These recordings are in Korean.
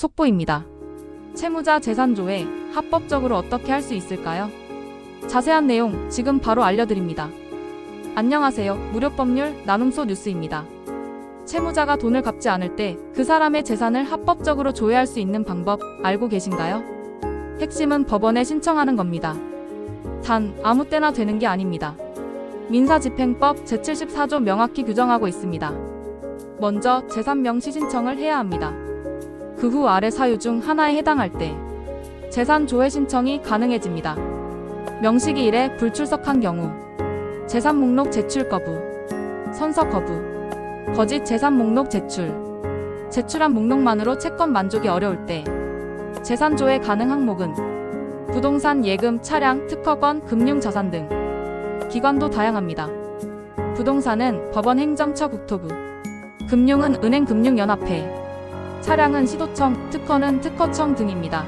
속보입니다. 채무자 재산 조회 합법적으로 어떻게 할 수 있을까요? 자세한 내용 지금 바로 알려드립니다. 안녕하세요. 무료법률 나눔소 뉴스입니다. 채무자가 돈을 갚지 않을 때 그 사람의 재산을 합법적으로 조회할 수 있는 방법 알고 계신가요? 핵심은 법원에 신청하는 겁니다. 단 아무 때나 되는 게 아닙니다. 민사집행법 제74조 명확히 규정하고 있습니다. 먼저 재산 명시 신청을 해야 합니다. 그 후 아래 사유 중 하나에 해당할 때 재산 조회 신청이 가능해집니다. 명시기 일에 불출석한 경우 재산 목록 제출 거부, 선서 거부, 거짓 재산 목록 제출, 제출한 목록만으로 채권 만족이 어려울 때 재산 조회 가능 항목은 부동산, 예금, 차량, 특허권, 금융자산 등 기관도 다양합니다. 부동산은 법원 행정처 국토부, 금융은 은행 금융연합회, 차량은 시도청, 특허는 특허청 등입니다.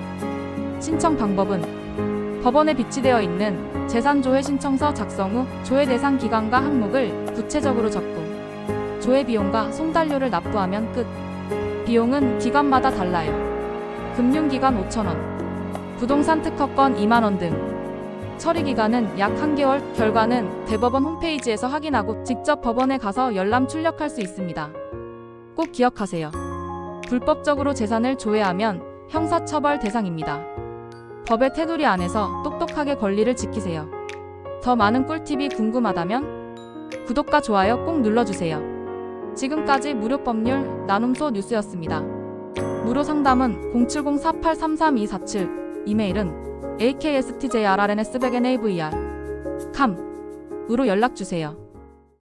신청 방법은 법원에 비치되어 있는 재산조회 신청서 작성 후 조회 대상 기간과 항목을 구체적으로 적고 조회 비용과 송달료를 납부하면 끝. 비용은 기관마다 달라요. 금융기관 5,000원, 부동산 특허권 2만원 등. 처리 기간은 약 한개월 결과는 대법원 홈페이지에서 확인하고 직접 법원에 가서 열람 출력할 수 있습니다. 꼭 기억하세요. 불법적으로 재산을 조회하면 형사처벌 대상입니다. 법의 테두리 안에서 똑똑하게 권리를 지키세요. 더 많은 꿀팁이 궁금하다면 구독과 좋아요 꼭 눌러주세요. 지금까지 무료법률 나눔소 뉴스였습니다. 무료 상담은 070-4833-247, 이메일은 akstjrns백navr, cam으로 연락주세요.